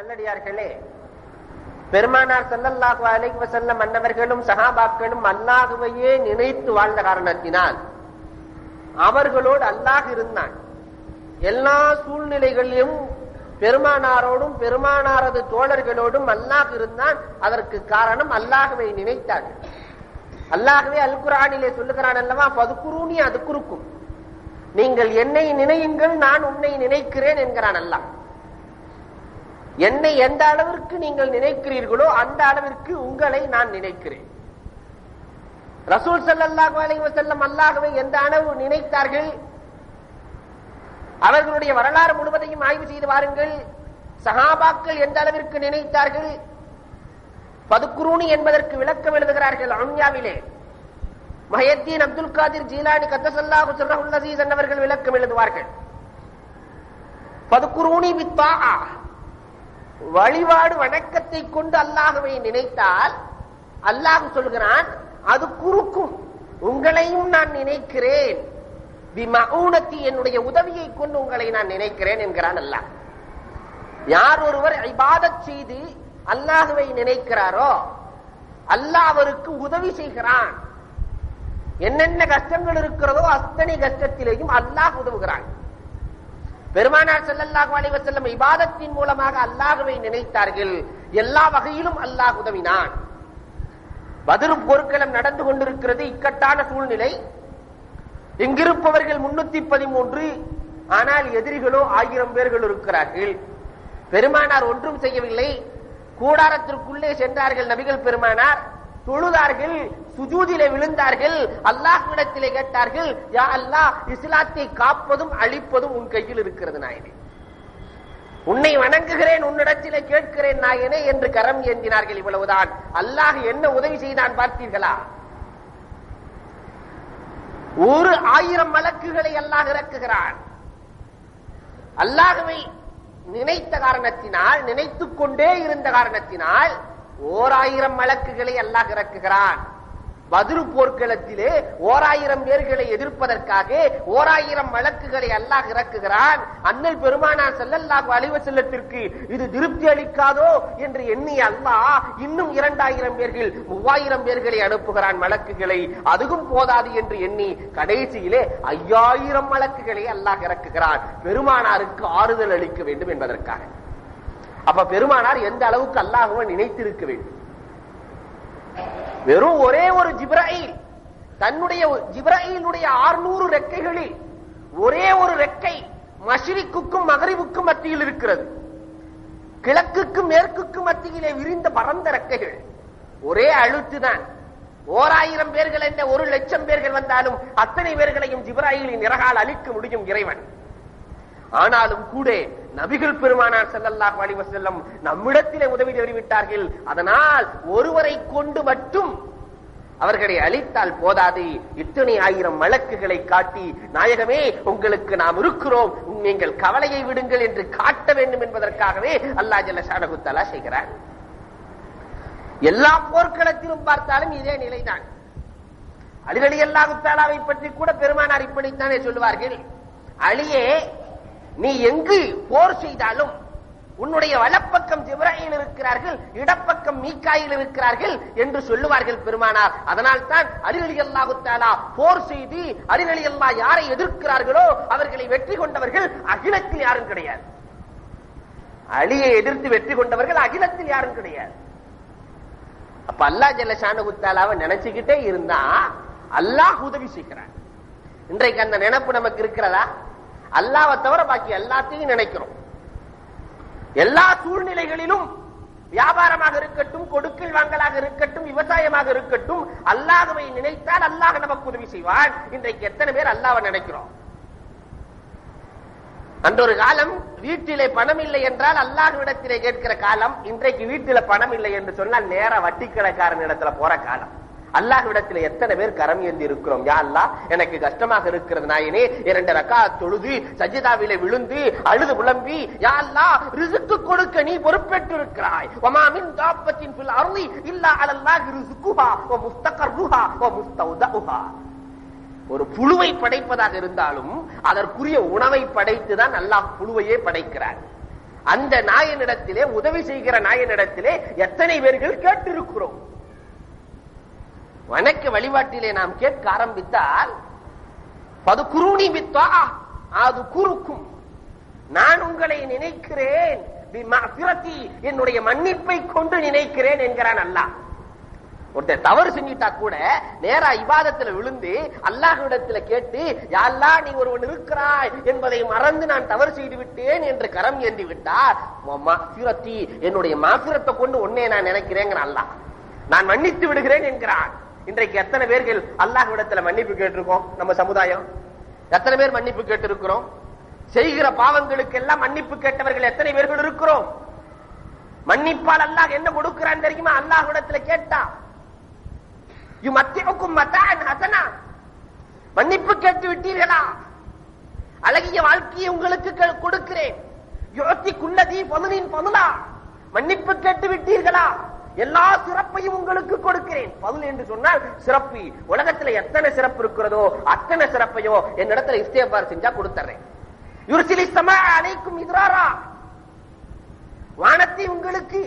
நல்லடியார்களே. பெருமானார் ஸல்லல்லாஹு அலைக்கு வஸல்லம் மன்னவர்களும் சஹாபாக்களும் அல்லாஹுவையே நினைத்து வாழ்ந்த காரணத்தினால் அவர்களோடு அல்லாஹ் இருந்தான். எல்லா சூழ்நிலைகளிலும் பெருமானாரோடும் பெருமானாரது தோழர்களோடும் அல்லாஹ் இருந்தான். அதற்கு காரணம் அல்லாஹுவை நினைத்தார்கள் அல்லாஹுவே அல் குரானிலே சொல்லுகிறான் அல்லவா பதுக்குருனி அது குறுக்கும் நீங்கள் என்னை நினையுங்கள் நான் உன்னை நினைக்கிறேன் என்கிறான் அல்லாஹ். என்னை எந்த அளவிற்கு நீங்கள் நினைக்கிறீர்களோ அந்த அளவிற்கு உங்களை நான் நினைக்கிறேன். ரசூல் ஸல்லல்லாஹு அலைஹி அல்லாகவே எந்த அளவு நினைத்தார்கள்? அவர்களுடைய வரலாறு முழுவதையும் ஆய்வு செய்து வாருங்கள். சஹாபாக்கள் எந்த அளவிற்கு நினைத்தார்கள்? பதுக்குரூனி என்பதற்கு விளக்கம் எழுதுகிறார்கள் அம்யாவிலே மஹயத்தீன் அப்துல் காதிர் ஜீலானி கத்தசல்லா சிர்ரஹுல் அவர்கள் விளக்கம் எழுதுவார்கள். பதுக்குரூனி வித் வழிபாடு வணக்கத்தை கொண்டு அல்லாஹுவை நினைத்தால் அல்லாஹ் சொல்கிறான் அது குறுக்கும். உங்களையும் நான் நினைக்கிறேன். விமஊனத்தி என்னுடைய உதவியை கொண்டு உங்களை நான் நினைக்கிறேன் என்கிறான் அல்லாஹ். யார் ஒருவர் இபாதத் செய்து அல்லாஹுவை நினைக்கிறாரோ அல்லாஹ் அவருக்கு உதவி செய்கிறான். என்னென்ன கஷ்டங்கள் இருக்கிறதோ அத்தனை கஷ்டத்திலேயும் அல்லாஹ் உதவுகிறான். பெருமானார் ஸல்லல்லாஹு அலைஹி செல்லும் இபாதத்தின் மூலமாக அல்லாஹுவை நினைத்தார்கள். எல்லா வகையிலும் அல்லாஹ் உதவினான். பதிரும் போர்க்களம் நடந்து கொண்டிருக்கிறது இக்கட்டான சூழ்நிலை. இங்கிருப்பவர்கள் முன்னூத்தி பதிமூன்று ஆனால் எதிரிகளோ ஆயிரம் பேர்கள் இருக்கிறார்கள். பெருமானார் ஒன்றும் செய்யவில்லை. கூடாரத்திற்குள்ளே சென்றார்கள் நபிகள் பெருமானார். தொழுதார்கள் சுஜூதிலே விழுந்தார்கள். அல்லாஹ்விடத்திலே கேட்டார்கள் யா அல்லாஹ் இஸ்லாத்தை காப்பதும் அழிப்பதும் உன் கையில் இருக்கிறது நாயனே. உன்னை வணங்குகிறேன் உன்னிடத்திலே கேட்கிறேன் நாயனே என்று கரம் ஏந்தினார்கள் இவ்வளவுதான். அல்லாஹ் என்ன உதவி செய்தான் பார்த்தீர்களா? ஒரு ஆயிரம் வழக்குகளை அல்லாஹ் இறக்குகிறான். அல்லாஹுவை நினைத்த காரணத்தினால் நினைத்துக் கொண்டே இருந்த காரணத்தினால் ஓர் ஆயிரம் வழக்குகளை அல்லாஹ் இறக்குகிறான். பதிரு போர்க்களத்திலே ஓராயிரம் பேர்களை எதிர்ப்பதற்காக ஓராயிரம் வழக்குகளை அல்லாஹ் இறக்குகிறான். அன்னை பெருமானார் செல்லல்லாஹ் அழிவ செல்லத்திற்கு இது திருப்தி அளிக்காதோ என்று எண்ணிய அல்லாஹ் இன்னும் இரண்டாயிரம் பேர்கள் மூவாயிரம் பேர்களை அனுப்புகிறான் வழக்குகளை. அதுவும் போதாது என்று எண்ணி கடைசியிலே ஐயாயிரம் வழக்குகளை அல்லாஹ் இறக்குகிறான். பெருமானாருக்கு ஆறுதல் அளிக்க வேண்டும் என்பதற்காக. அப்ப பெருமானார் எந்த அளவுக்கு அல்லாஹுவை நினைத்திருக்க வேண்டும்? வெறும் ஒரே ஒரு ஜிப்ராயில் தன்னுடைய ஜிப்ராயிலுடைய ஆறுநூறு ரெக்கைகளில் ஒரே ஒரு ரெக்கை மஷ்ரிக்குக்கும் மகரிவுக்கும் மத்தியில் இருக்கிறது. கிழக்குக்கும் மேற்குக்கும் மத்தியிலே விரிந்த பரந்த ரெக்கைகள். ஒரே அழுத்துதான். ஓராயிரம் பேர்கள் என்ன ஒரு லட்சம் பேர்கள் வந்தாலும் அத்தனை பேர்களையும் ஜிப்ராயிலின் இறகால் அழிக்க முடியும் இறைவன். ஆனாலும் கூட நபிகள் பெருமானார் ஸல்லல்லாஹு அலைஹி வஸல்லம் நம்மிடத்திலே உதவி தெரிவித்தார்கள் அதனால் ஒருவரை கொண்டு மட்டும் அவர்களை அழித்தால் போதாது. இத்தனை ஆயிரம் வழக்குகளை காட்டி நாயகமே உங்களுக்கு நாம் இருக்கிறோம். நீங்கள் கவலையை விடுங்கள் என்று காட்ட வேண்டும் என்பதற்காகவே அல்லாஹ் ஜல்ல ஷானகுத்தலா செய்கிறார். எல்லா போர்க்களத்திலும் பார்த்தாலும் இதே நிலைதான். அலிரலி அல்லாஹுத்தாலாவை பற்றி கூட பெருமானார் இப்படித்தானே சொல்லுவார்கள். அழியே நீ எங்கு போர் செய்தாலும் உன்னுடைய வலப்பக்கம் ஜிப்ராயில் இருக்கிறார்கள் இடப்பக்கம் மீக்காயில் இருக்கிறார்கள் என்று சொல்லுவார்கள் பெருமானார். அதனால் தான் அலிரலி அல்லாஹுத்தாலா போர் செய்து அலிரலி அல்லா யாரை எதிர்க்கிறார்களோ அவர்களை வெற்றி கொண்டவர்கள் அகிலத்தில் யாரும் கிடையாது. அலியை எதிர்த்து வெற்றி கொண்டவர்கள் அகிலத்தில் யாரும் கிடையாது. அப்ப அல்லா ஜல்ல ஷானகுத்தாலாவை நினைச்சுக்கிட்டே இருந்தா அல்லாஹ் உதவி செய்கிறான். இன்றைக்கு அந்த நினைப்பு நமக்கு இருக்கிறதா? அல்லாவை தவிர பாக்கி எல்லாத்தையும் நினைக்கிறோம். எல்லா சூழ்நிலைகளிலும் வியாபாரமாக இருக்கட்டும் கொடுக்கல் வாங்கலாக இருக்கட்டும் விவசாயமாக இருக்கட்டும் அல்லாதவை நினைத்தால் அல்லாஹ் நமக்கு உதவி செய்வான். இன்றைக்கு எத்தனை பேர் அல்லாவை நினைக்கிறோம்? அந்த ஒரு காலம் வீட்டிலே பணம் இல்லை என்றால் அல்லாஹ்விடத்திலே கேட்கிற காலம் இன்றைக்கு வீட்டில பணம் இல்லை என்று சொன்னால் நேர வட்டி கடைக்காரன் இடத்துல போற காலம். அல்லாஹ்விடத்தில் எத்தனை பேர் கரம் ஏந்தி இருக்கிறோம்? யா அல்லாஹ் எனக்கு கஷ்டமாக இருக்கிறது. நாயனே இரண்டு ரக்கா தொழுது சஜிதாவில விழுந்து அழுது புலம்பி யா அல்லாஹ் ரிசுக்கு கொடுக்க நீ பொறுப்பேற்று இருக்கிறாய் வமா மின் தாப்பத்தின் ஃபில் அருளி இல்லா அலல்லாஹ் ரிசுக்குஹா வ முஸ்தகர்ருஹா ஓ முஸ்தௌதஹா ஒரு புழுவை படைப்பதாக இருந்தாலும் அதற்குரிய உணவை படைத்துதான் அல்லாஹ் புழுவையே படைக்கிறார். அந்த நாயனிடத்திலே உதவி செய்கிற நாயனிடத்திலே எத்தனை பேர்கள் கேட்டிருக்கிறோம்? வணக்க வழிபாட்டிலே நாம் கேட்க ஆரம்பித்தால் பது குருணி வித்தா அது குறுக்கும் நான் உங்களை நினைக்கிறேன். என்னுடைய மன்னிப்பை கொண்டு நினைக்கிறேன் என்கிறான் அல்லாஹ். ஒருத்தர் தவறு செஞ்சிட்டா கூட நேரா இவாதத்துல விழுந்து அல்லாஹ்விடத்துல கேட்டு யா நீ ஒருவன் இருக்கிறாய் என்பதை மறந்து நான் தவறு செய்து விட்டேன் என்று கரம் ஏந்தி விட்டார். என்னுடைய மாசிரத்தை கொண்டு உன்னை நான் நினைக்கிறேங்கிற அல்லாஹ். நான் மன்னித்து விடுகிறேன் என்கிறான். இன்றைக்கு எத்தனை பேர்கள் அல்லாஹ்விடத்துல மன்னிப்பு கேட்டிருக்கோம்? நம்ம சமுதாயம். எத்தனை பேர் மன்னிப்பு கேட்டிருக்கிறோம்? செய்கிற பாவங்களுக்கு எல்லாம் மன்னிப்பு கேட்டவர்கள் எத்தனை பேர்கள் இருக்கிறோம்? மன்னிப்பால் அல்லாஹ் என்ன கொடுக்கிறான் தெரியுமா? அல்லாஹ்விடத்துல கேட்டா. யுமத்தியுக்கும் மத்தான் ஹசனா. மன்னிப்பு கேட்டு விட்டீர்களா? அழகிய வாழ்க்கையை உங்களுக்கு கொடுக்கிறேன். யோத்தி குள்ளதி பதுனின் பதுலா. மன்னிப்பு கேட்டு விட்டீர்களா? எல்லா சிறப்பையும் உங்களுக்கு கொடுக்கிறேன். பதில் என்று சொன்னால் சிறப்பு. உலகத்துல எத்தனை சிறப்பு இருக்கிறதோ அத்தனை சிறப்பையோ என்னிடத்துல இஸ்தேபார் செஞ்சா கொடுத்துறேன் யுர்சிலி சமா வானத்தை உங்களுக்கு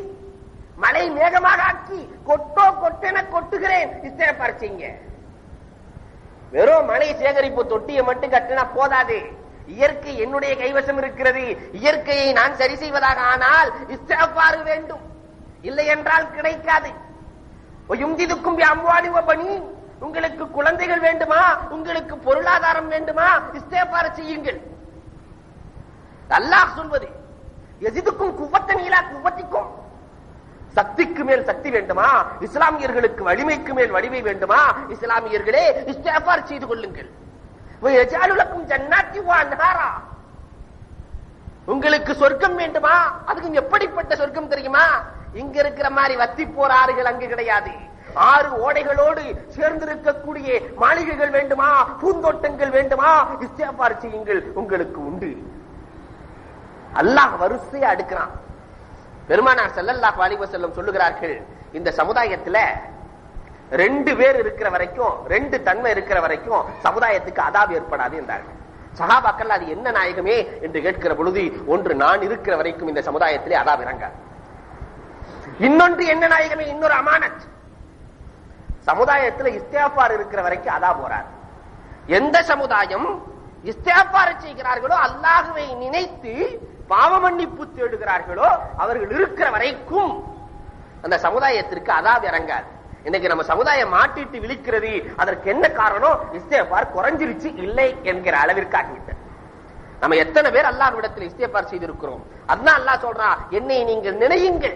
மழை மேகமாக ஆக்கி கொட்டோ கொட்டென கொட்டுகிறேன். இஸ்தேபார் செய்யுங்க. வெறும் மழை சேகரிப்பு தொட்டியை மட்டும் கட்டினா போதாது. இயற்கை என்னுடைய கைவசம் இருக்கிறது. இயற்கையை நான் சரி செய்வதாக ஆனால் இஸ்தேபாறு வேண்டும். இல்லை என்றால் கிடைக்காது யுந்திதுக்கும் அம்வாடி பணி. உங்களுக்கு குழந்தைகள் வேண்டுமா? உங்களுக்கு பொருளாதாரம் வேண்டுமா? இஸ்தேபார செய்யுங்கள். அல்லாஹ் சொல்வது எதிதுக்கும் குவத்த நீலா குவத்திக்கும் சக்திக்கு மேல் சக்தி வேண்டுமா? இஸ்லாமியர்களுக்கு வலிமைக்கு மேல் வலிமை வேண்டுமா? இஸ்லாமியர்களே இஸ்தேபார் செய்து கொள்ளுங்கள். உங்களுக்கு சொர்க்கம் வேண்டுமா? அதுக்கு எப்படிப்பட்ட சொர்க்கம் தெரியுமா? இங்க இருக்கிற மாதிரி வத்தி போர் ஆறுகள் அங்கு கிடையாது. ஆறு ஓடைகளோடு சேர்ந்திருக்கக்கூடிய மாளிகைகள் வேண்டுமா? பூந்தோட்டங்கள் வேண்டுமா? இஸ்தியாபார் செய்யுங்கள் உங்களுக்கு உண்டு. அல்லாஹ் வரிசையா அடுக்கிறான். பெருமானார் ஸல்லல்லாஹு அலைஹி செல்லம் சொல்லுகிறார்கள் இந்த சமுதாயத்துல ரெண்டு பேர் இருக்கிற வரைக்கும் ரெண்டு தன்மை இருக்கிற வரைக்கும் சமுதாயத்துக்கு அதாப் ஏற்படாது என்றார்கள். சகாபாக்கள் அது என்ன நாயகமே என்று கேட்கிற பொழுது ஒன்று நான் இருக்கிற வரைக்கும் இந்த சமுதாயத்திலே அதாப் இறங்காது. இன்னொன்று என்ன நாயகமே? இன்னொரு அமானத். சமுதாயத்துல இஸ்தேஃபார் இருக்கிற வரைக்கும் அதா போறார். எந்த சமுதாயம் இஸ்தேஃபார் செய்கிறார்களோ அல்லாஹுவை நினைத்து பாவ மன்னிப்பு தேடுகிறார்களோ அவர்கள் இருக்கிற வரைக்கும் அந்த சமுதாயத்திற்கு அதாவது இறங்காது. இன்னைக்கு நம்ம சமுதாயம் மாட்டிட்டு விழிக்கிறது அதற்கு என்ன காரணம்? இஸ்தேஃபார் குறைஞ்சிருச்சு இல்லை என்கிற அளவிற்கு ஆகிவிட்டது. நம்ம எத்தனை பேர் அல்லாஹ்விடத்தில் இஸ்தியபார் செய்திருக்கிறோம்? அதான் அல்லாஹ் சொல்றான் என்னை நீங்கள் நினையுங்கள்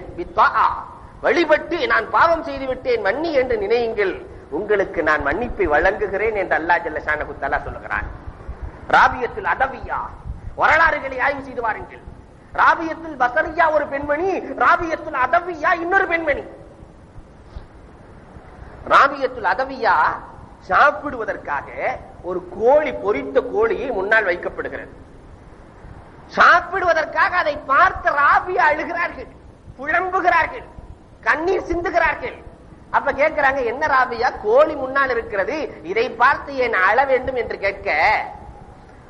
வழிபட்டு நான் பாவம் செய்து விட்டேன் மன்னி என்று நினையுங்கள். உங்களுக்கு நான் மன்னிப்பை வழங்குகிறேன் என்று அல்லாஹ் ஜல்ல ஷானஹு சொல்லுகிறான் ராபியத்தில் அதவியா வரலாறுகளை ஆய்வு செய்து வாருங்கள். ராபியத்தில் பசரியா ஒரு பெண்மணி ராபியத்தில் அதவியா இன்னொரு பெண்மணி. ராபியத்தில் அதவியா சாப்பிடுவதற்காக ஒரு கோழி பொரித்த கோழியை முன்னால் வைக்கப்படுகிறது. சாப்பிடுவதற்காக அதை பார்த்து ராபியா அழுகிறார்கள் புலம்புகிறார்கள் கண்ணீர் சிந்துகிறார்கள். அப்ப கேட்கிறாங்க என்ன ராபியா? கோழி முன்னால் இருக்கிறது இதை பார்த்து என் அழ வேண்டும் என்று கேட்க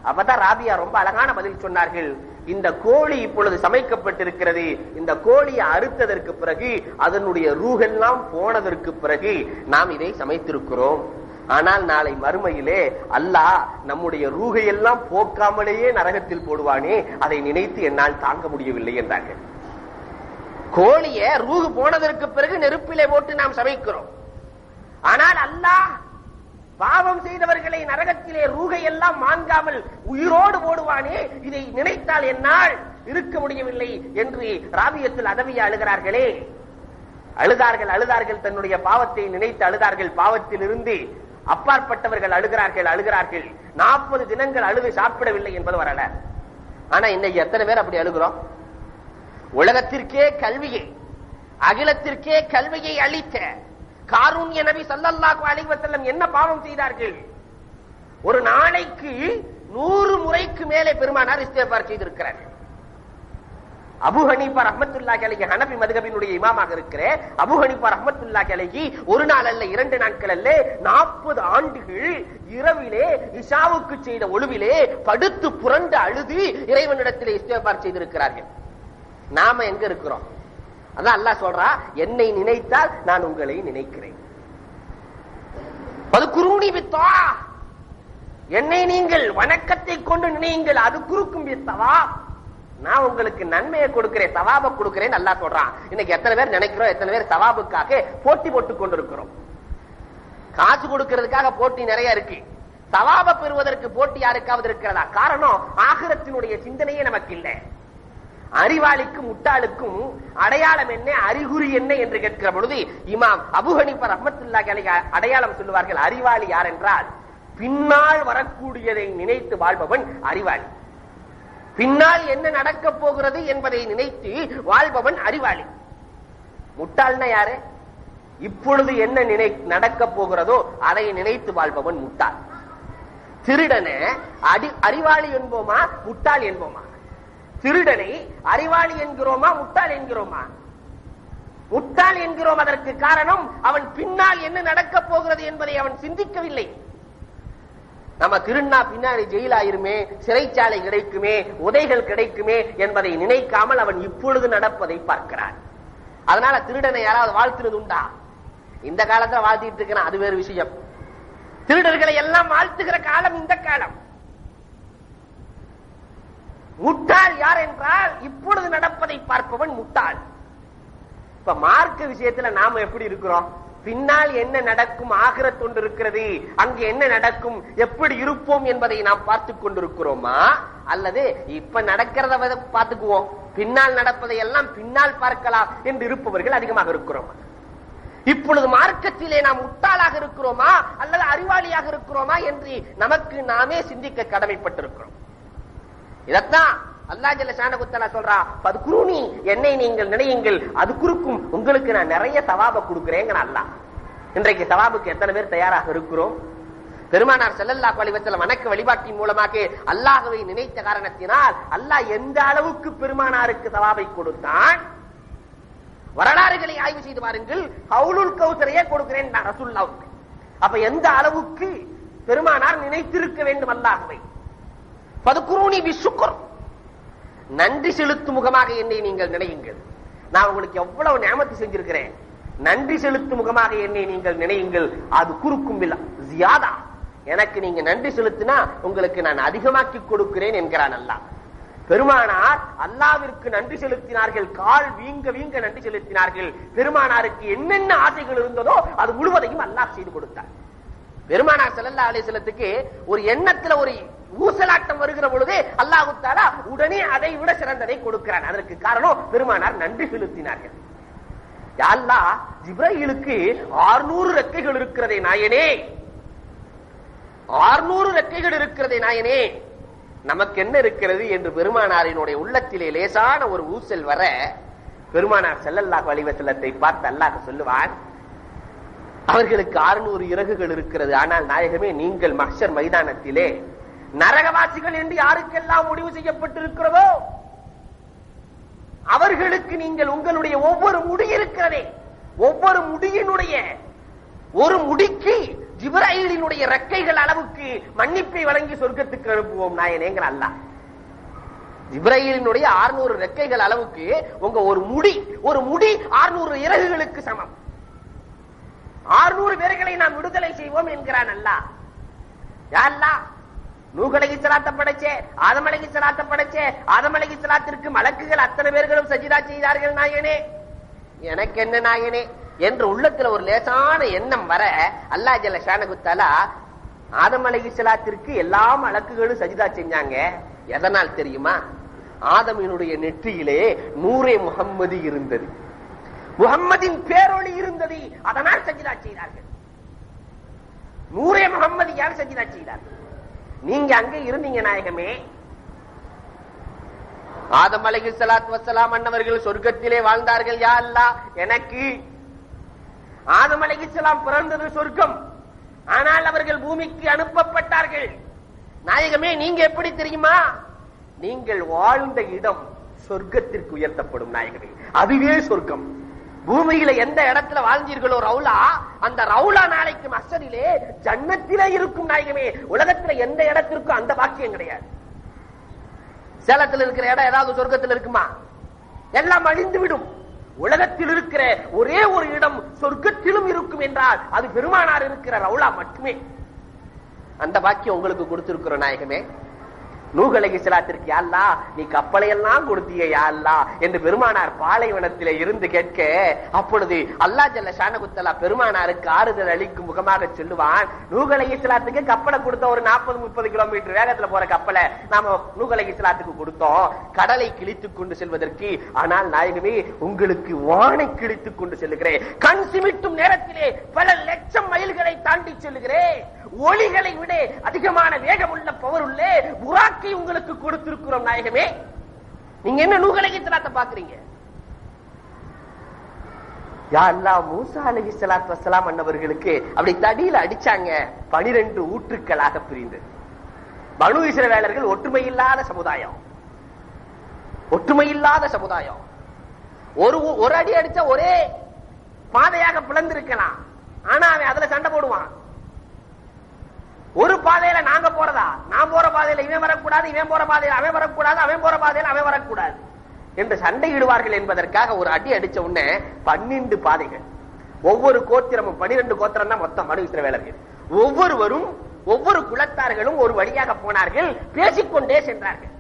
அப்பதான் ராபியா ரொம்ப அழகான பதில் சொன்னார்கள். இந்த கோழி இப்பொழுது சமைக்கப்பட்டிருக்கிறது இந்த கோழியை அறுத்ததற்கு பிறகு அதனுடைய ரூகெல்லாம் போனதற்கு பிறகு நாம் இதை சமைத்திருக்கிறோம். ஆனால் நாளை மறுமையிலே அல்லாஹ் நம்முடைய ரூகையெல்லாம் போக்காமலேயே நரகத்தில் போடுவானே அதை நினைத்து என்னால் தாங்க முடியவில்லை என்றார்கள். கோழிய ரூகு போனதற்கு பிறகு நெருப்பிலே போட்டு நாம் சமைக்கிறோம். ஆனால் அல்லாஹ் பாவம் செய்தவர்களை நரகத்திலே ரூகை எல்லாம் மாங்காமல் உயிரோடு போடுவானே இதை நினைத்தால் என்னால் இருக்க முடியவில்லை என்று ராபியத்தில் அதவிய அழுகிறார்களே. அழுதார்கள் அழுதார்கள் தன்னுடைய பாவத்தை நினைத்து அழுதார்கள். பாவத்தில் இருந்து அப்பாற்பட்டவர்கள் அழுகிறார்கள் அழுகிறார்கள். நாற்பது தினங்கள் அழுது சாப்பிடவில்லை என்பது வரல. ஆனா இன்னைக்கு எத்தனை பேர் அப்படி அழுகிறோம்? உலகத்திற்கே கல்வியை அகிலத்திற்கே கல்வியை அளித்த காரூன்ய நபி ஸல்லல்லாஹு அலைஹி வஸல்லம் என்ன பாவம் செய்தார்கள்? ஒரு நாளைக்கு நூறு முறைக்கு மேலே பெருமானார் இஸ்தேபார் செய்திருக்கிறார்கள் அபு ஹனீஃபா ரஹ்மத்துல்லாஹி அலைஹி ஹனபி மதுகபினுடைய இமாமாக இருக்கிறேன் அபு ஹனீஃபா ரஹ்மத்துல்லாஹி ஒரு நாள் அல்ல இரண்டு நாட்கள் அல்ல நாற்பது ஆண்டுகள் இரவிலே இஷாவுக்கு செய்த ஒழுவிலே படுத்து புரண்டு அழுது இறைவனிடத்தில் இஸ்தேபார் செய்திருக்கிறார்கள். நாம எங்க இருக்கிறோம்? அதான் அல்லாஹ் சொல்றா என்னை நினைத்தால் நான் உங்களை நினைக்கிறேன். அது குருணி வித்தா என்னை நீங்கள் வணக்கத்தை கொண்டு நினையுங்கள் அது குறுக்கும் வித்தவா நான் உங்களுக்கு நன்மையை கொடுக்கிறேன் சவாப கொடுக்கிறேன் நல்லா சொல்றான். இன்னைக்கு எத்தனை பேர் நினைக்கிறோம் எத்தனை பேர் சவாபுக்காக போட்டி போட்டுக் கொண்டிருக்கிறோம். காசு கொடுக்கிறதுக்காக போட்டி நிறைய இருக்கு. சவாப பெறுவதற்கு போட்டி யாருக்காவது இருக்கிறதா? காரணம் ஆகிரத்தினுடைய சிந்தனையே நமக்கு இல்லை. அறிவாளிக்கும் முட்டாளுக்கும் அடையாளம் என்ன அறிகுறி என்ன என்று கேட்கிற பொழுது இமாம் அபு அஹமத்துல்லா அடையாளம் சொல்லுவார்கள் அறிவாளி யார் என்றால் பின்னால் வரக்கூடியதை நினைத்து வாழ்பவன் அறிவாளி. பின்னால் என்ன நடக்கப் போகிறது என்பதை நினைத்து வாழ்பவன் அறிவாளி. முட்டாள்னா யாரு? இப்பொழுது என்ன நினை நடக்கப் போகிறதோ அதை நினைத்து வாழ்பவன் முட்டாள். திருடனை அடி அறிவாளி என்போமா முட்டாள் என்போமா? திருடனை அறிவாளி என்கிறோமா முட்டாள் என்கிறோமா? முட்டாள் என்கிறோம் அதற்கு காரணம் அவன் பின்னால் என்ன நடக்கப் போகிறது என்பதை அவன் சிந்திக்கவில்லை. நம்ம திருநா பின்னாடி ஜெயில் ஆயிருமே சிறைச்சாலை கிடைக்குமே உதைகள் கிடைக்குமே என்பதை நினைக்காமல் அவன் இப்பொழுது நடப்பதை பார்க்கிறான். அதனால திருடனை யாராவது வாழ்த்துறது உண்டா? இந்த காலத்துல வாழ்த்திட்டு இருக்கிறான் அது வேறு விஷயம். திருடர்களை எல்லாம் வாழ்த்துகிற காலம் இந்த காலம். முட்டாள் யார் என்றால் இப்பொழுது நடப்பதை பார்ப்பவன் முட்டாள். இப்ப மார்க்க விஷயத்துல நாம எப்படி இருக்கிறோம்? பின்னால் என்ன நடக்கும்? ஆகிரத் ஒன்று இருக்கிறது அங்கு என்ன நடக்கும்? எப்படி இருப்போம் என்பதை நாம் பார்த்து கொண்டிருக்கிறோமா? அல்லது இப்ப நடக்கிறத பார்த்துக்குவோம். பின்னால் நடப்பதை எல்லாம் பின்னால் பார்க்கலாம் என்று இருப்பவர்கள் அதிகமாக இருக்கிறோம்? இப்பொழுது மார்க்கத்திலே நாம் முட்டாளாக இருக்கிறோமா? அல்லது அறிவாளியாக இருக்கிறோமா? என்று நமக்கு நாமே சிந்திக்க கடமைப்பட்டிருக்கிறோம். இதத்தான் அல்லா ஜல்ல ஷானகுத்தலா சொல்றா அது குருணி என்னை நீங்கள் நினையுங்கள். அது குறுக்கும் உங்களுக்கு நான் நிறைய சவாப கொடுக்கிறேங்க அல்லா இன்றைக்கு சவாபுக்கு எத்தனை பேர் தயாராக இருக்கிறோம்? பெருமானார் செல்லல்லா வலிவத்தில் வணக்க வழிபாட்டின் மூலமாக அல்லாஹுவை நினைத்த காரணத்தினால் அல்லாஹ் எந்த அளவுக்கு பெருமானாருக்கு சவாபை கொடுத்தான்? வரலாறுகளை ஆய்வு செய்து பாருங்கள். ஹவுலுல் கௌசரையே கொடுக்கிறேன் ரசுல்லாவுக்கு அப்ப எந்த அளவுக்கு பெருமானார் நினைத்திருக்க வேண்டும் அல்லாஹுவை? பதுக்குருணி விசுக்குர் நன்றி செலுத்தும் முகமாக என்னை நீங்கள் நினையுங்கள். நான் உங்களுக்கு எவ்வளவு ஞாபகத்தை செஞ்சிருக்கிறேன். நன்றி செலுத்தும் முகமாக என்னை நீங்கள் நினையுங்கள். அது குறுக்கும் ஜியாதா. எனக்கு நீங்க நன்றி செலுத்தினா உங்களுக்கு நான் அதிகமாக்கி கொடுக்கிறேன் என்கிறான் அல்லாஹ். பெருமானார் அல்லாவிற்கு நன்றி செலுத்தினார்கள். கால் வீங்க வீங்க நன்றி செலுத்தினார்கள். பெருமானாருக்கு என்னென்ன ஆசைகள் இருந்ததோ அது முழுவதையும் அல்லாஹ் செய்து கொடுத்தார். பெருமானார் செல்லல்லா அலிசலத்துக்கு ஒரு எண்ணத்துல ஒரு ஊசலாட்டம் வருகிற பொழுதே அல்லாஹு தாலா உடனே அதை விட சிறந்ததை கொடுக்கிறான். அதற்கு காரணம் பெருமானார் நன்றி செலுத்தினார்கள். யாழ்லா ஜிப்ரஹிலுக்கு ஆறுநூறு ரெக்கைகள் இருக்கிறதே நாயனே. ஆறுநூறு ரெக்கைகள் இருக்கிறதே நாயனே. நமக்கு என்ன இருக்கிறது என்று பெருமானாரினுடைய உள்ளத்திலே லேசான ஒரு ஊசல் வர பெருமானார் செல்லல்லாஹ் வலிவசலத்தை பார்த்து அல்லாஹ் சொல்லுவான் அவர்களுக்கு அறுநூறு இறகுகள் இருக்கிறது. ஆனால் நாயகமே நீங்கள் மக்சர் மைதானத்திலே நரகவாசிகள் என்று யாருக்கெல்லாம் முடிவு செய்யப்பட்டிருக்கிறதோ அவர்களுக்கு நீங்கள் உங்களுடைய ஒவ்வொரு முடி இருக்கிறதே. ஒவ்வொரு முடியினுடைய ஒரு முடிக்கு ஜிப்ராயிலினுடைய ரெக்கைகள் அளவுக்கு மன்னிப்பை வழங்கி சொர்க்கத்துக்கு அனுப்புவோம் நாயனேங்கிற அல்ல ஜிப்ராயிலினுடைய ஆறுநூறு ரெக்கைகள் அளவுக்கு உங்க ஒரு முடி ஒரு முடி ஆறுநூறு இறகுகளுக்கு சமம். ஆறுநூறு பேர்களை நாம் விடுதலை செய்வோம் என்கிறான் அல்லா யாருலா நூகலகி சலாத்த படைச்சே ஆதமலகி சலாத்த படைச்சே ஆதமலகி சலாத்திற்கு மலக்குகள் அத்தனை பேர்களும் சஜிதா செய்தார்கள் நாயனே. எனக்கு என்ன நாயனே? என்று உள்ளத்துல ஒரு லேசான எண்ணம் வர அல்லா ஜல்ல ஷானகுத்தாலா ஆதமலகி சலாத்திற்கு எல்லா மலக்குகளும் சஜிதா செஞ்சாங்க. எதனால் தெரியுமா? ஆதமினுடைய நெற்றியிலே நூரே முகம்மது இருந்தது. முகம்மதின் பேரொளி இருந்தது. அதனால் சஜிதா செய்தார்கள். நூரே முகம்மது யார் சஜிதா செய்தார்கள்? நீங்க அங்க இருந்தீங்க நாயகமே. ஆதம் அலகி சலாத் வசலாம் அண்ணவர்கள் சொர்க்கத்திலே வாழ்ந்தார்கள் யா அல்லா எனக்கு. ஆதம் அலகிசலாம் பிறந்தது சொர்க்கம். ஆனால் அவர்கள் பூமிக்கு அனுப்பப்பட்டார்கள். நாயகமே நீங்க எப்படி தெரியுமா? நீங்கள் வாழ்ந்த இடம் சொர்க்கத்திற்கு உயர்த்தப்படும் நாயகமே. அதுவே சொர்க்கம். பூமியில எந்த இடத்துல வாழ்ந்தீர்களோ ரவுலா அந்த ரவுலா நாளைக்கு மசரிலே ஜன்னத்திலே இருக்கும் நாயகமே. உலகத்துல எந்த இடத்திற்கும் அந்த பாக்கியம் கிடையாது. சேலத்தில் இருக்கிற இடம் ஏதாவது சொர்க்கத்தில் இருக்குமா? எல்லாம் அழிந்து விடும் உலகத்தில் இருக்கிற ஒரே ஒரு இடம் சொர்க்கத்திலும் இருக்கும் என்றால் அது பெருமானார் இருக்கிற ரவுலா மட்டுமே. அந்த பாக்கியம் உங்களுக்கு கொடுத்திருக்கிற நாயகமே. நூகலகி சிலாத்திற்கு யாழ்லா நீ கப்பலை எல்லாம் கொடுத்திய யாழ்லா என்று பெருமானார் பாலைவனத்தில இருந்து கேட்க அப்பொழுது அல்லா ஜல்ல ஷானகுத்தலா பெருமானாருக்கு ஆறுதல் அளிக்கும் முகமாக சொல்லுவான் நூகலகி சிலாத்துக்கு கப்பலை கொடுத்த ஒரு நாற்பது முப்பது கிலோமீட்டர் வேகத்துல போற கப்பலை நாம நூகலகி சிலாத்துக்கு கொடுத்தோம். கடலை கிழித்துக் கொண்டு செல்வதற்கு ஆனால் நாயகமே உங்களுக்கு வானை கிழித்துக் கொண்டு செல்லுகிறேன். கண் சிமிட்டும் நேரத்திலே பல லட்சம் மைல்களை தாண்டி செல்லுகிறேன். ஒளிகளை விட அதிகமான வேகம் உள்ள பவர் உள்ளே உள்ள வாழ்க்கை உங்களுக்கு கொடுத்திருக்கிறோம் நாயகமே. நீங்க என்ன நூகலகி சலாத்த பாக்குறீங்க யா மூசா அலஹி சலாத் வசலாம் அண்ணவர்களுக்கு அப்படி தடியில அடிச்சாங்க பனிரெண்டு ஊற்றுக்களாக பிரிந்து பனு இஸ்ரவேலர்கள் ஒற்றுமை இல்லாத சமுதாயம். ஒற்றுமை இல்லாத சமுதாயம். ஒரு ஒரு அடி அடிச்சா ஒரே பாதையாக பிளந்திருக்கலாம். ஆனா அவன் அதுல சண்டை போடுவான். ஒரு பாதையில நாங்க போறதா? நான் போற பாதையில இவன் வரக்கூடாது இவன் போற பாதையில அவன் வரக்கூடாது அவன் போற பாதையில அவன் வரக்கூடாது என்று சண்டையிடுவார்கள் என்பதற்காக ஒரு அடி அடிச்ச உடனே பன்னிரண்டு பாதைகள். ஒவ்வொரு கோத்திரமும் பனிரெண்டு கோத்திரம் தான் மொத்தம் மனு இஸ்ரவேலர்கள் ஒவ்வொருவரும் ஒவ்வொரு குலத்தார்களும் ஒரு வழியாக போனார்கள் பேசிக்கொண்டே சென்றார்கள்.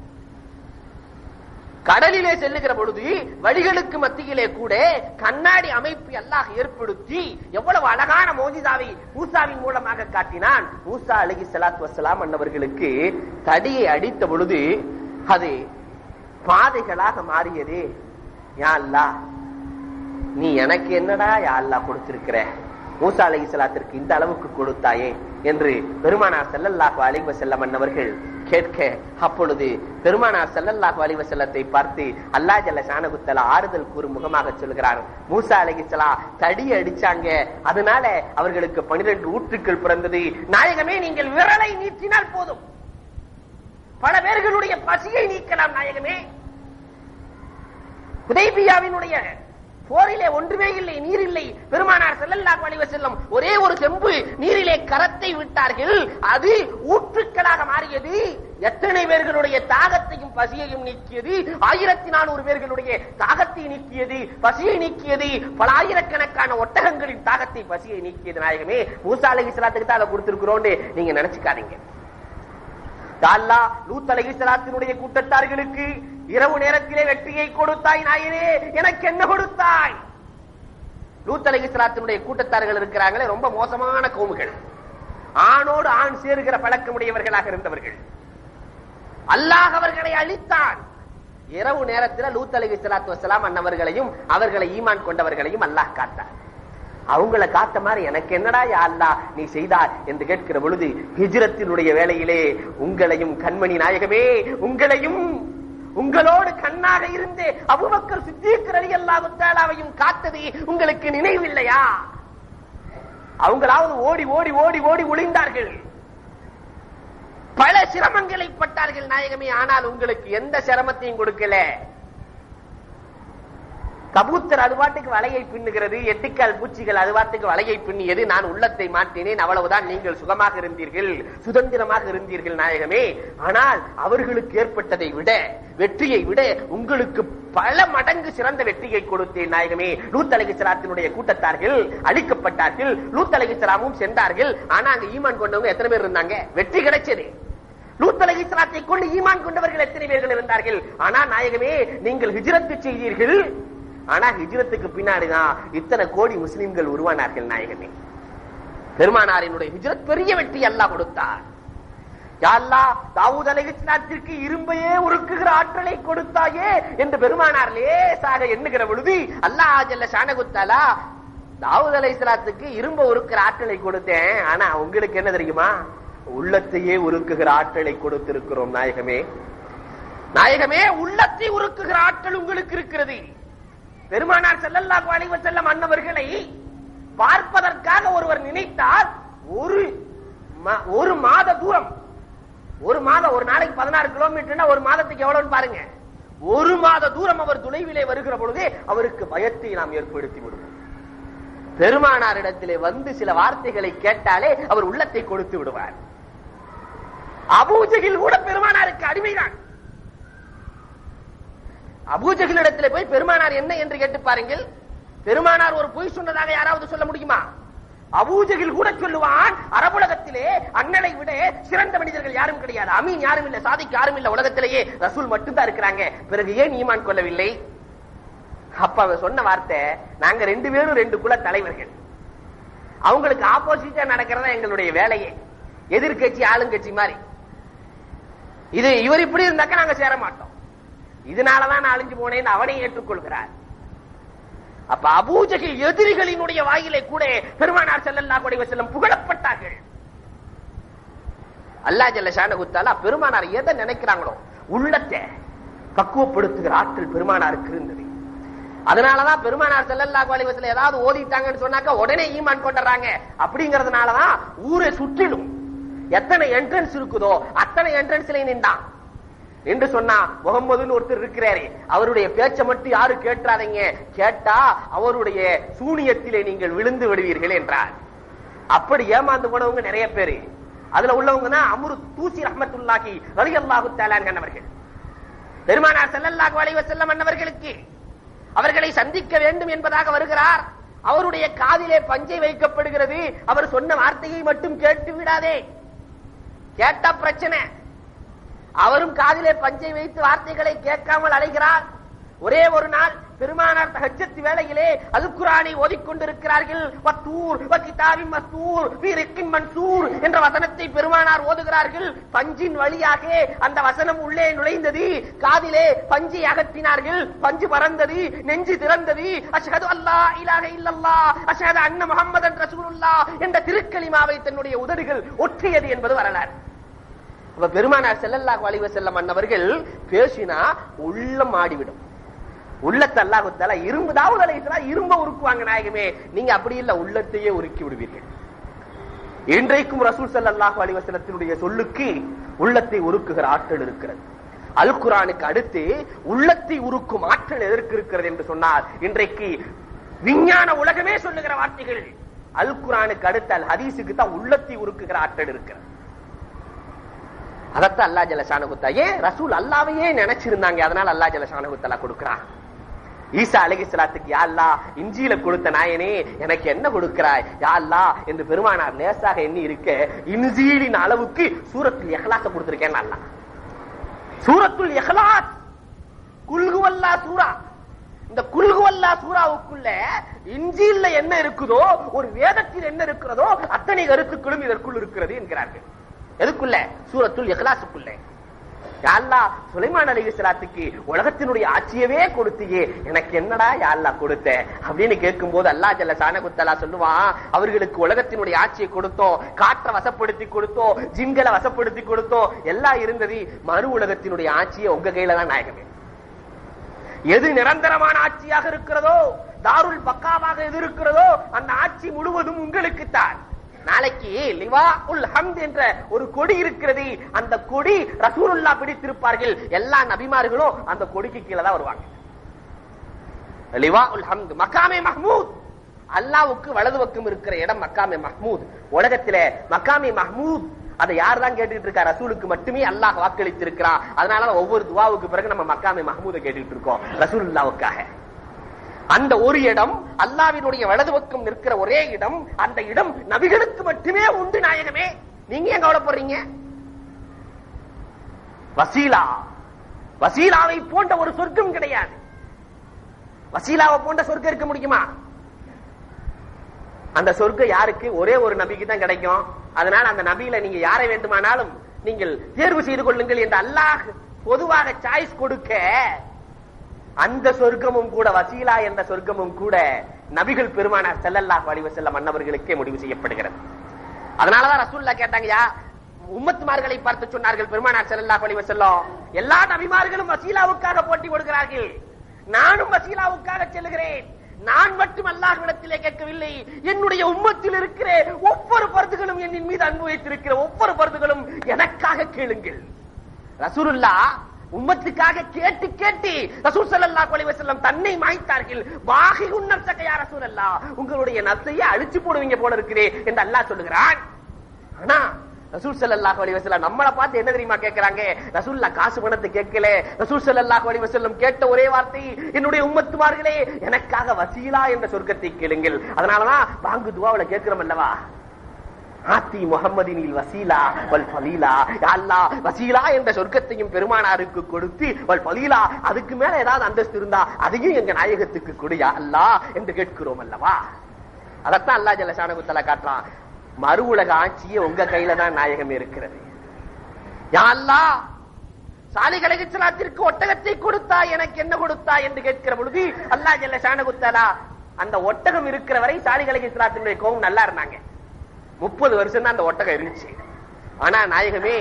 கடலிலே செல்லுகிற பொழுது வழிகளுக்கு மத்தியிலே கூட கண்ணாடி அமைப்பு அல்லாஹ் ஏற்படுத்தி எவ்வளவு அழகான மோஜிதாவை மூசாவின் மூலமாக காட்டினான். மூசா அலகி சலாத் வசலாம் அன்னவர்களுக்கு தடியை அடித்த பொழுது அது பாதைகளாக மாறியது. யாழ்லா நீ எனக்கு என்னடா யாழ்லா கொடுத்திருக்கிற? மூசா அலகி சலாத்திற்கு இந்த அளவுக்கு கொடுத்தாயே. என்று பெருமானார் செல்லல்லாஹு அலிவ செல்லம் அன்னவர்கள் கேட்க அப்பொழுது பெருமானார் செல்லல்லாஹு அலிவ செல்லத்தை பார்த்து அல்லா ஜல்ல ஷானகுத்தலா ஆறுதல் கூறும் முகமாக சொல்கிறார். மூசா அலகிசலா தடி அடிச்சாங்க. அதனால அவர்களுக்கு பனிரெண்டு ஊற்றுக்கள் பிறந்தது. நாயகமே நீங்கள் விரலை நீட்டினால் போதும். பல பேர்களுடைய பசியை நீக்கலாம் நாயகமே. உதய்பியாவினுடைய போரிலே ஒன்றுமே இல்லை நீர் இல்லை. பெருமானார் செல்லல்லாஹு அலைஹி ஒரே ஒரு செம்பு நீரிலே கரத்தை விட்டார்கள். அது ஊற்றுக்களாக மாறியது. எத்தனை பேர்களுடைய தாகத்தையும் பசியையும் நீக்கியது. ஆயிரத்தி நானூறு பேர்களுடைய தாகத்தை நீக்கியது பசியை நீக்கியது. பல ஆயிரக்கணக்கான ஒட்டகங்களின் தாகத்தை பசியை நீக்கியது. நாயகமே மூசா அலைஹி ஸலாத்துக்கு தான் அதை கொடுத்திருக்கிறோம்னு நீங்க நினைச்சுக்காதீங்க. அல்லா லூத் அலைஹிஸ்ஸலாத்தினுடைய கூட்டத்தார்களுக்கு இரவு நேரத்திலே வெற்றியை கொடுத்தாய் நாயனே. எனக்கு என்ன கொடுத்தாய்? லூத் அலைஹிஸ்ஸலாத்தினுடைய கூட்டத்தார்கள் இருக்கிறாங்களே ரொம்ப மோசமான கோமுகள் ஆணோடு ஆண் சேருகிற பழக்கமுடையவர்களாக இருந்தவர்கள். அல்லாஹ் அவர்களை அழித்தான். இரவு நேரத்தில் லூத் அலைஹிஸ்ஸலாத்து வசலாம் அன்னவர்களையும் அவர்களை ஈமான் கொண்டவர்களையும் அல்லாஹ் காத்தார் அவங்களை காத்த மாதிரி எனக்கு என்னடா யா அல்லாஹ் நீ செய்தார் என்று கேட்கிற பொழுது ஹிஜ்ரத்தினுடைய வேலையிலே உங்களையும் கண்மணி நாயகமே உங்களையும் உங்களோடு கண்ணாக இருந்து அபுபக்கர் சித்திக் ரலியல்லாஹு தஆலாவையும் காத்தது உங்களுக்கு நினைவில்லையா? அவங்களாவது ஓடி ஓடி ஓடி ஓடி ஒளிந்தார்கள். பல சிரமங்களை பட்டார்கள் நாயகமே ஆனால் உங்களுக்கு எந்த சிரமத்தையும் கொடுக்கல. கபூத்தர் அது பாட்டுக்கு வலையை பின்னுகிறது எட்டுக்கால் பூச்சிகள் அது பாட்டுக்கு வலையை பின்னியது. நான் உள்ளத்தை மாற்றினேன் அவ்வளவுதான். நீங்கள் சுகமாக இருந்தீர்கள் சுதந்திரமாக இருந்தீர்கள் நாயகமே. ஆனால் அவர்களுக்கு ஏற்பட்டதை விட வெற்றியை விட உங்களுக்கு பல மடங்கு சிறந்த வெற்றியை கொடுத்தேன் நாயகமே. லூத் அலைகிஸ்லாத்தினுடைய கூட்டத்தார்கள் அழிக்கப்பட்டார்கள் லூத் அலைகிஸ்லாமும் சென்றார்கள். ஆனா அங்க ஈமான் கொண்டவங்க எத்தனை பேர் இருந்தாங்க? வெற்றி கிடைச்சது. லூத் அலைகிஸ்லாத்தை கொண்டு ஈமான் கொண்டவர்கள் எத்தனை பேர்கள் இருந்தார்கள்? ஆனா நாயகமே நீங்கள் ஹிஜரத்து செய்தீர்கள். ஆனா ஹிஜ்ரத்துக்கு பின்னாடிதான் இத்தனை கோடி முஸ்லிம்கள் உருவானார்கள் நாயகமே. பெருமானாரினுடைய ஹிஜ்ரத் பெரிய வெற்றி அல்லாஹ் கொடுத்தார். யா தாவூத் அலைஹிஸ்ஸலாத்திற்கு இரும்பையே உருக்குகிற ஆற்றலை கொடுத்தாயே என்று பெருமானார் லேசாக எண்ணுகிற பொழுது அல்லாஹ் ஜல்ல ஷானகுத்தாலா தாவூத் அலைஹிஸ்ஸலாத்துக்கு இரும்ப உருக்குற ஆற்றலை கொடுத்தேன். ஆனா உங்களுக்கு என்ன தெரியுமா? உள்ளத்தையே உருக்குகிற ஆற்றலை கொடுத்திருக்கிறோம் நாயகமே. நாயகமே உள்ளத்தை உருக்குகிற ஆற்றல் உங்களுக்கு இருக்கிறது. பெருமானார் ஸல்லல்லாஹு அலைஹி வஸல்லம் அன்னவர்களை பார்ப்பதற்காக ஒருவர் நினைத்தால் ஒரு ஒரு மாத தூரம். ஒரு மாதம் ஒரு நாளைக்கு பதினாறு கிலோமீட்டர்னா ஒரு மாதத்துக்கு எவ்வளவுன்னு பாருங்க. ஒரு மாத தூரம் அவர் துணைவிலே வருகிற பொழுதே அவருக்கு பயத்தை நாம் ஏற்படுத்தி விடுவோம். பெருமானாரிடத்திலே வந்து சில வார்த்தைகளை கேட்டாலே அவர் உள்ளத்தை கொடுத்து விடுவார். அபூஜகில் கூட பெருமானாருக்கு அடிமைதான். அபூஜகிலிடத்தில் போய் பெருமானார் என்ன என்று கேட்டு பாருங்கள். பெருமானார் ஒரு பொய் சொன்னதாக யாராவது சொல்ல முடியுமா? அபூஜகில் கூட சொல்லுவான் அரபுலகத்திலே அண்ணனை விட சிறந்த மனிதர்கள் யாரும் கிடையாது. அமீன் யாரும் இல்ல சாதிக்கு யாரும் இல்ல. உலகத்திலேயே ரசூல் மட்டும்தான் இருக்கிறாங்க. பிறகு ஏன் ஈமான் கொள்ளவில்லை? அப்ப அவன் சொன்ன வார்த்தை நாங்க ரெண்டு பேரும் ரெண்டு குல தலைவர்கள். அவங்களுக்கு ஆப்போசிட்டா நடக்கிறதா எங்களுடைய வேலையே. எதிர்கட்சி ஆளுங்கட்சி மாதிரி. இது இவர் இப்படி இருந்தாக்க நாங்க சேர மாட்டோம். இதனாலதான் நான் அழிஞ்சு போனேன் அவனை ஏற்றுக்கொள்கிறார். அப்ப அபூஜகில் எதிரிகளினுடைய வாயிலை கூட பெருமானார் செல்லல்லா கொடை வஸல்லம் புகழப்பட்டார்கள். அல்லாஹ் ஜல்ல ஷானகுத்தாலா பெருமானார் எதை நினைக்கிறாங்களோ உள்ளத்தை பக்குவப்படுத்துகிற ஆற்றல் பெருமானாருக்கு இருந்தது. அதனாலதான் பெருமானார் செல்லல்லா அலைஹி ஏதாவது ஓதிட்டாங்கன்னு சொன்னாக்க உடனே ஈமான் கொண்டுறாங்க. அப்படிங்கறதுனாலதான் ஊரை சுற்றிலும் எத்தனை என்ட்ரன்ஸ் இருக்குதோ அத்தனை என்ட்ரன்ஸ்ல நின்றான். என்று சொன்னா முகமதுன்னு ஒருத்தர் இருக்கிறாரு அவருடைய பேச்சை மட்டும் யாரு கேட்றாதீங்க கேட்டா அவருடைய சூனியத்திலே நீங்கள் விழுந்து விடுவீர்கள் என்றார். அப்படி ஏமாந்து போனவங்க நிறைய பேரு. அதுல உள்ளவங்க தான் அமுரு தூசி ரஹமத்துல்லாஹி வலி அல்லாஹு அன்னவர்கள் பெருமானார் ஸல்லல்லாஹு அலைஹி செல்ல மன்னவர்களுக்கு அவர்களை சந்திக்க வேண்டும் என்பதாக வருகிறார். அவருடைய காதிலே பஞ்சை வைக்கப்படுகிறது. அவர் சொன்ன வார்த்தையை மட்டும் கேட்டு விடாதே. கேட்டா பிரச்சனை. அவரும் காதிலே பஞ்சை வைத்து வார்த்தைகளை கேட்காமல் அடைகிறார் ஒரே ஒரு நாள் பெருமானார் ஹஜ்ஜத்து வேளையிலே அல் குரானை ஓதிக்கொண்டிருக்கிறார்கள். வத்தூர் வகிதாவின் மஸ்தூர் மன்சூர் என்ற வசனத்தை பெருமானார் ஓதுகிறார்கள். பஞ்சின் வழியாக அந்த வசனம் உள்ளே நுழைந்தது. காதிலே பஞ்சை அகற்றினார்கள். பஞ்சு பறந்தது நெஞ்சு திறந்தது. அஷஹது அல்லா இலாக இல்லல்லா அஷஹது அன்ன முகமது ரசூலுல்லாஹ் என்ற திருக்கலிமாவை தன்னுடைய உதடுகள் ஒற்றியது என்பது வரலாறு. அப்ப பெருமானார் ஸல்லல்லாஹு அலைஹி வஸல்லம் அன்னவர்கள் பேசினா உள்ளம் ஆடிவிடும். உள்ளத்தை அல்லாஹ் தஆலா இரும்பு தாவூத் அலைஹிஸ்ஸலாம் இரும்ப உருக்குவாங்க நாயகமே. நீங்க அப்படி இல்ல உள்ளத்தையே உருக்கி விடுவீர்கள். இன்றைக்கும் ரசூல் செல்லல்லாஹு அலைஹி வஸல்லத்தினுடைய சொல்லுக்கு உள்ளத்தை உருக்குகிற ஆற்றல் இருக்கிறது. அல் குரானுக்கு அடுத்து உள்ளத்தை உருக்கும் ஆற்றல் எதற்கு இருக்கிறது என்று சொன்னால் இன்றைக்கு விஞ்ஞான உலகமே சொல்லுகிற வார்த்தைகள். அல் குரானுக்கு அடுத்து அல் ஹதீஸுக்கு தான் உள்ளத்தை உருக்குகிற ஆற்றல் இருக்கிறது. அதத்தான் அல்லா ஜலசான குத்தா ஏன் ரசூல் அல்லாவையே நினைச்சிருந்தாங்க? அதனால அல்லா ஜல குத்தலா கொடுக்கிறான். ஈசா அலைஹிஸ்ஸலாத்துக்கு யா அல்லா இஞ்சியில கொடுத்த நாயனே எனக்கு என்ன கொடுக்கிறாய்? யா என்று பெருமானார் லேசாக எண்ணி இருக்க இன்ஜீலின் அளவுக்கு சூரத்துல் இஹ்லாஸ கொடுத்திருக்கேன் அல்லா சூரத்துல் எஹலாத் குல்குவல்லா சூரா! இந்த குல்குவல்லா சூராவுக்குள்ள இஞ்சியில என்ன இருக்குதோ ஒரு வேதத்தில் என்ன இருக்கிறதோ அத்தனை கருத்துக்களும் இதற்குள் இருக்கிறது என்கிறார்கள். எதுக்குள்ள? சூரத்துல் இஹ்லாஸுக்குள்ள. யாழ்லா சுலைமான் அலைஹிஸ்ஸலாத்துக்கு உலகத்தினுடைய ஆட்சியவே கொடுத்தியே எனக்கு என்னடா யாழ்லா கொடுத்த? அப்படின்னு கேட்கும் போது அல்லா ஜல்ல சானகுத்தலா சொல்லுவான் அவர்களுக்கு உலகத்தினுடைய ஆட்சியை கொடுத்தோம் காற்றை வசப்படுத்தி கொடுத்தோம் ஜிம்களை வசப்படுத்தி கொடுத்தோம் எல்லாம் இருந்தது மறு உலகத்தினுடைய ஆட்சியை உங்க கையில தான் நாயகமே. எது நிரந்தரமான ஆட்சியாக இருக்கிறதோ தாருல் பக்காவாக எது இருக்கிறதோ அந்த ஆட்சி முழுவதும் உங்களுக்குத்தான். நாளைக்கு லிவா உல் ஹம்த் என்ற ஒரு கொடி இருக்கிறது. அந்த கொடி ரசூலுல்லா பிடித்திருப்பார்கள். எல்லா நபிமார்களும் அந்த கொடிக்கு கீழே தான் வருவாங்க. லிவா உல் ஹம்த் மக்காமே மஹமூத். அல்லாவுக்கு வலது பக்கம் இருக்கிற இடம் மக்காமே மஹமூத். உலகத்திலே மக்காமே மஹமூத். அதை யார் தான் கேட்டுக்கிட்டு இருக்கா? ரசூலுக்கு மட்டுமே அல்லாஹ் வாக்களித்திருக்கிறான். அதனால ஒவ்வொரு துவாவுக்கு பிறகு நம்ம மக்காமே மஹ்மூதை கேட்டுக்கிட்டு இருக்கோம். ரசூலுல்லாவுக்காக அந்த ஒரு இடம் அல்லாவினுடைய வலது பக்கம் நிற்கிற ஒரே இடம் அந்த இடம் நபிகளுக்கு மட்டுமே உண்டு நாயகமே. நீங்க ஏன் கவலைப்படுறீங்க? வசீலா. வசீலாவை போன்ற ஒரு சொர்க்கம் கிடையாது. வசீலாவை போன்ற சொர்க்கம் இருக்க முடியுமா? அந்த சொர்க்கம் யாருக்கு? ஒரே ஒரு நபிக்கு தான் கிடைக்கும். அதனால அந்த நபியில நீங்க யாரை வேண்டுமானாலும் நீங்கள் தேர்வு செய்து கொள்ளுங்கள் என்று அல்லாஹ் பொதுவாக சாய்ஸ் கொடுக்க அந்த சொர்க்கமும் கூட வசீலா என்ற சொர்க்கமும் கூட நபிகள் பெருமானார் செல்லல்லாஹ் வடிவ செல்ல மன்னவர்களுக்கே முடிவு செய்யப்படுகிறது. அதனாலதான் ரசூல்லா கேட்டாங்கயா உம்மத்துமார்களை பார்த்து சொன்னார்கள் பெருமானார் செல்லல்லா வடிவ செல்லும் எல்லா நபிமார்களும் வசீலாவுக்காக போட்டி கொடுக்கிறார்கள் நானும் வசீலாவுக்காக செல்லுகிறேன். நான் மட்டும் அல்லாஹ்விடத்திலே கேட்கவில்லை. என்னுடைய உம்மத்தில் இருக்கிற ஒவ்வொரு பருதுகளும் என்னின் மீது அன்பு வைத்திருக்கிற ஒவ்வொரு பருதுகளும் எனக்காக கேளுங்கள். ரசூருல்லா உம்மத்துக்காக கேட்டு கேட்டு ரசூல் சல்லா அலைஹி செல்லம் தன்னை மாய்த்தார்கள். வாகி உன்னம் சக்கையா ரசூல் அல்லா உங்களுடைய நசைய அழிச்சு போடுவீங்க போல இருக்கிறேன் என்று அல்லாஹ் சொல்லுகிறான். ஆனா ரசூல் ஸல்லல்லாஹு அலைஹி வஸல்லம் நம்மளை பார்த்து என்ன தெரியுமா கேட்கறாங்க ரசூல்லா காசு பணத்தை கேட்கல. ரசூல் ஸல்லல்லாஹு அலைஹி வசல்லம் கேட்ட ஒரே வார்த்தை என்னுடைய உம்மத்துமார்களே எனக்காக வசீலா என்ற சொர்க்கத்தை கேளுங்கள். அதனாலதான் வாங்கு துவாவில கேட்கிறோம் அல்லவா? ஆத்தி முகம்மதினில் வசீலா வல் பலீலா யா அல்லாஹ் வசீலா என்ற சொர்க்கத்தையும் பெருமானாருக்கு கொடுத்து வல் பலீலா அதுக்கு மேல ஏதாவது அந்தஸ்து இருந்தா அதையும் எங்க நாயகத்துக்கு கொடுயா அல்லா அல்லாஹ் என்று கேட்கிறோம் அல்லவா? அதத்தான் அல்லாஹ் ஜல்லஷானு காட்டுறான். மறு உலக ஆட்சியே உங்க கையில தான் நாயகம் இருக்கிறது. யா அல்லாஹ் சாலிக் ஒட்டகத்தை கொடுத்தா எனக்கு என்ன கொடுத்தா என்று கேட்கிற பொழுது அல்லாஹ் ஜல்லஷானு சாணகுத்தாலா அந்த ஒட்டகம் இருக்கிற வரை சாலிக் அலைஹிஸ்ஸலாத்தினுடைய கோவம் நல்லா இருந்தாங்க. முப்பது வருஷம் தான் அந்த ஒட்டகம் இருந்துச்சு. ஆனா நாயகமே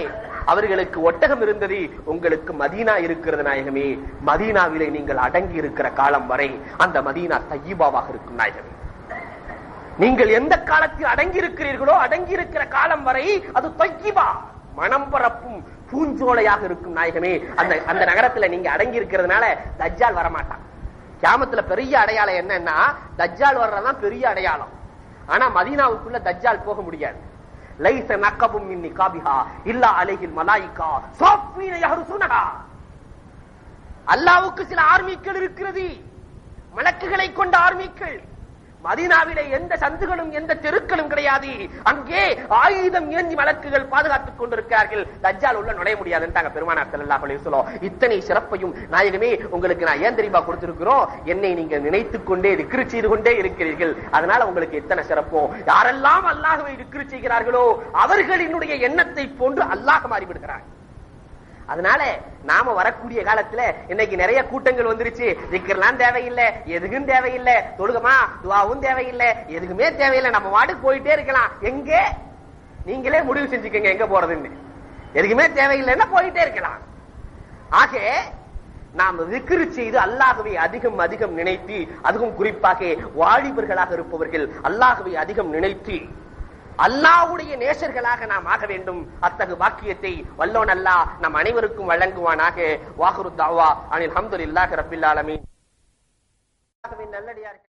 அவர்களுக்கு ஒட்டகம் இருந்தது உங்களுக்கு மதீனா இருக்கிறது நாயகமே. மதீனாவிலே நீங்கள் அடங்கி இருக்கிற காலம் வரை அந்த மதீனா தையீபாவாக இருக்கும் நாயகமே. நீங்கள் எந்த காலத்தில் அடங்கி இருக்கிறீர்களோ அடங்கி இருக்கிற காலம் வரை அது தொய்யிபா மனம் பரப்பும் பூஞ்சோலையாக இருக்கும் நாயகமே. அந்த அந்த நகரத்துல நீங்க அடங்கி இருக்கிறதுனால தஜ்ஜால் வரமாட்டான். கிராமத்துல பெரிய அடையாளம் என்னன்னா தஜ்ஜால் வர்றதான் பெரிய அடையாளம். ஆனா மதீனாவுக்குள்ள தஜ்ஜால் போக முடியாது. லைச நக்கபும் இன்னி நிகாபிஹா இல்லா அலைஹில் மலாயிகா சாஃபீன யஹ்ருசுனஹா அல்லாஹ்வுக்கு சில ஆர்மிக்கள் இருக்கிறது. மலக்குகளை கொண்ட ஆர்மிக்கள். மதீனாவிலே எந்த சந்துகளும் எந்த தெருக்களும் கிடையாது. அங்கே ஆயுதம் ஏந்தி வழக்குகள் பாதுகாத்துக் கொண்டிருக்கிறார்கள். தஜ்ஜால் உள்ள நுழைய முடியாதுன்னு பெருமானார் ஸல்லல்லாஹு அலைஹி இத்தனை சிறப்பையும் நாயகமே உங்களுக்கு நான் ஏன் தெரியுமா கொடுத்திருக்கிறோம்? என்னை நீங்க நினைத்துக் கொண்டே திக்ரு செய்து கொண்டே இருக்கிறீர்கள். அதனால உங்களுக்கு எத்தனை சிறப்பும் யாரெல்லாம் அல்லாஹ்வை திக்ரு செய்கிறார்களோ அவர்களினுடைய எண்ணத்தை போன்று அல்லாஹ் மாறிவிடுகிறார்கள் அதனால நாம வரக்கூடிய காலத்துல இன்னைக்கு நிறைய கூட்டங்கள் வந்துருச்சு. திக்கர்லாம் தேவையில்லை எதுக்கும் தேவையில்லை தொழுகமா துவாவும் தேவையில்லை எதுக்குமே தேவையில்லை. நம்ம வாட்டுக்கு போயிட்டே இருக்கலாம். எங்க? நீங்களே முடிவு செஞ்சுக்கோங்க எங்க போறதுன்னு. எதுக்குமே தேவையில்லைன்னா போயிட்டே இருக்கலாம். ஆக நாம் விக்கிரு செய்து அல்லாகவே அதிகம் அதிகம் நினைத்து அதுவும் குறிப்பாக வாலிபர்களாக இருப்பவர்கள் அல்லாகவே அதிகம் நினைத்து அல்லாவுடைய நேசர்களாக நாம் ஆக வேண்டும். அத்தகு வாக்கியத்தை வல்லோன் அல்லா நம் அனைவருக்கும் வழங்குவானாக. வாகுரு தாவா அனில் இல்லாஹ் ரப்பில் ஆலமீன். நல்லடியார்கள்